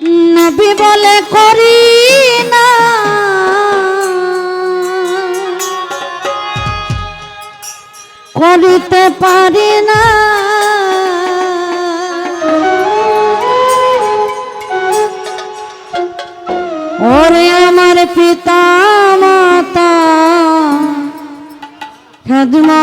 নবী বলে করি না। করিতে পারি না। ওরে আমার পিতা মাতা খেদমা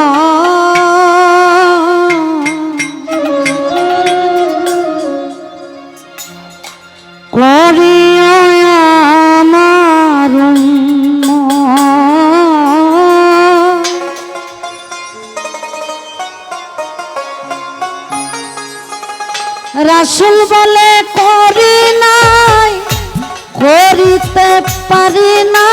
রাসুল বলে করি নাই করিতে পারি না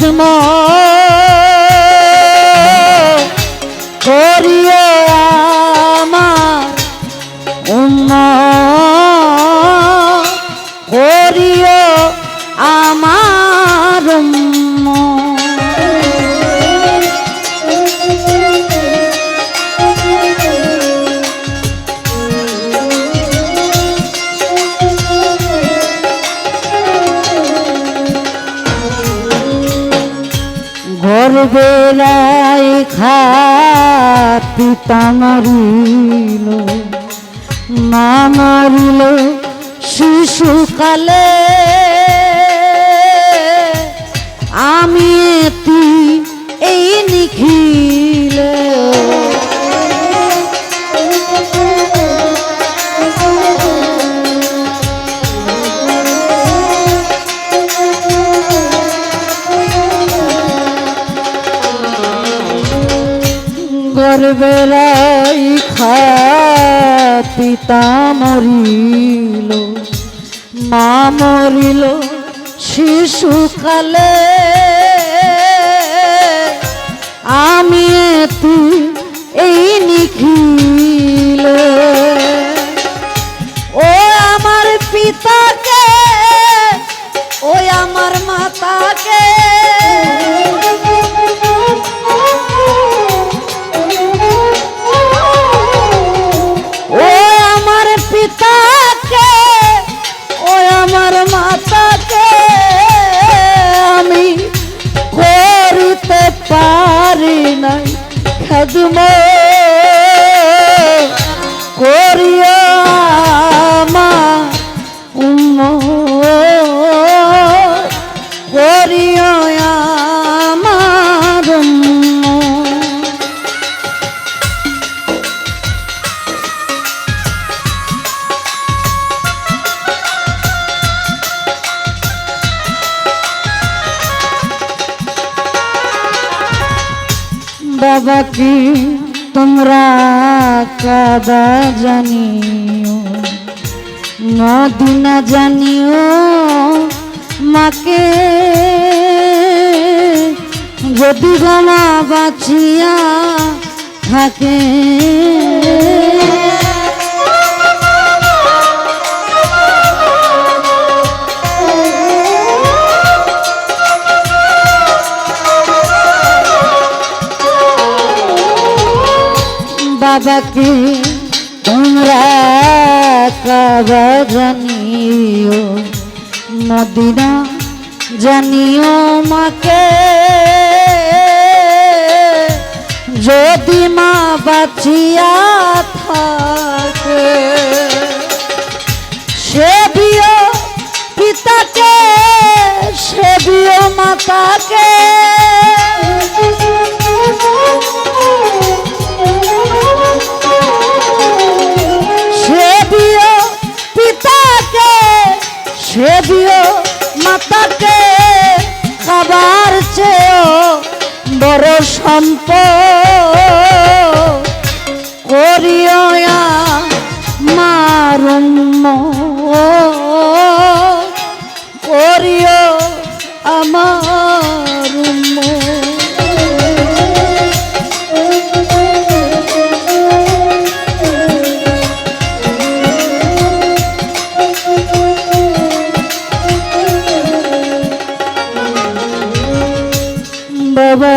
হেদম করিও গর্বেলাই খা পিতা মারিল মা মারিল শিশুকালে আমি তুই গর্বেলাই খা পিতা মরিল মা মরিল শিশুকালে আমি তুই এই নিখিলে পারি নাই খাদম করিয়া বাবা কি তোমরা কাদা জানিও। মদিনা জানিও মাকে যদি গমা বাঁচিয়া থাকে। বাবাকে তোমরা কাবা জানিও মদিনা জানিও মাকে। যদি মা বাঁচিয়া থাকে, সে বিয় পিতাকে, সে বিয় মাতাকে।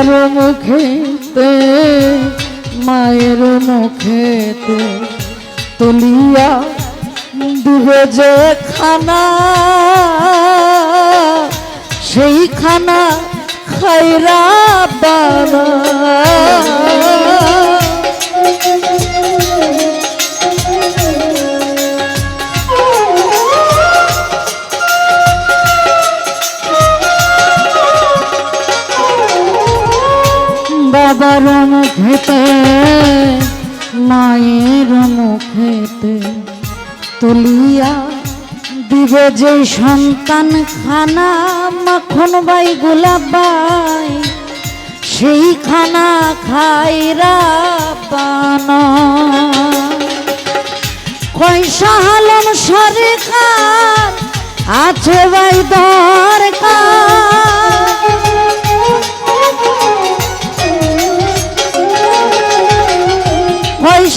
বাবার মুখেতে মায়ের মুখেতে তুলিয়া দিবে যে খানা সেই খানা খাইরা বানা। বাবার মুখেতে মায়ের মুখেতে তুলিয়া দিবে যে সন্তান খানা, মাখন বাই গোলাপাই সেই খানা খাইরা পানা। কয়সা হালম সরকার, আছে ভাই দরকার।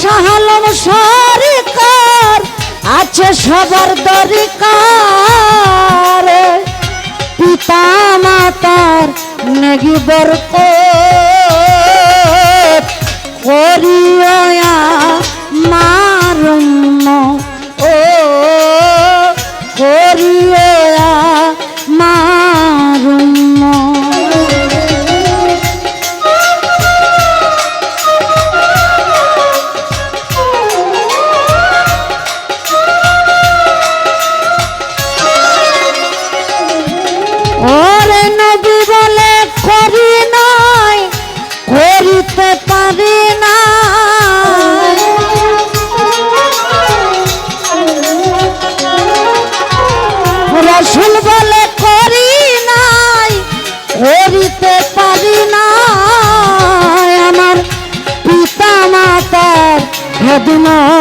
পয়সা হালম সরকার আছে সবার দরকার। পিতা মাতার নেগি বরকত করিতে পারি না। আমার পিতা মাতার হেদমত